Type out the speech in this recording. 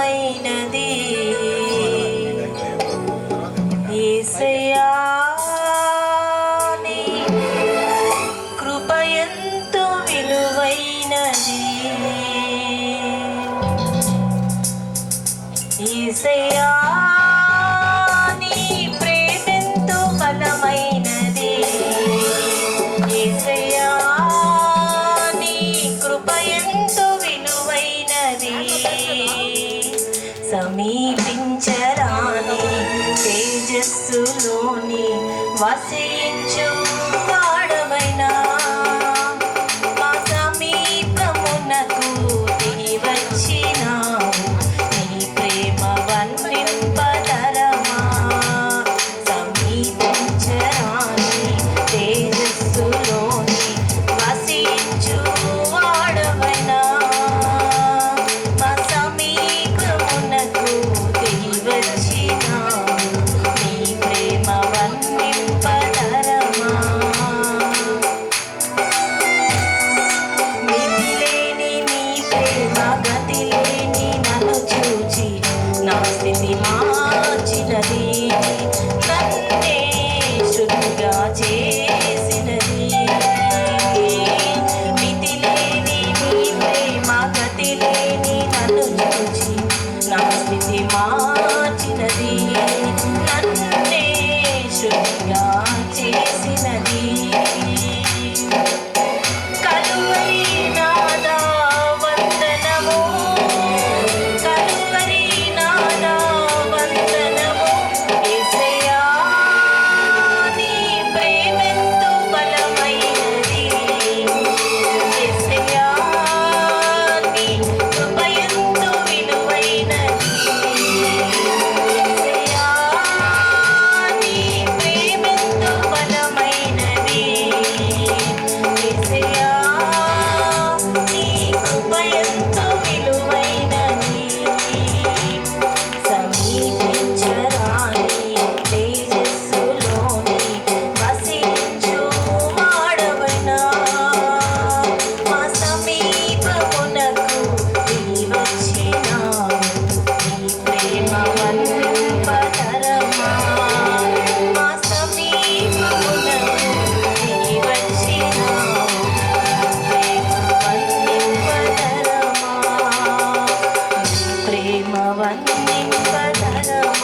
బలమైనది ఏసయ్యా కృప ఎంతో విలువైనది. ఏసయ్యా Vasilin గతి లేని నన్ను చూచి నా స్థితి మార్చినది. నన్ను Bye. i don't right.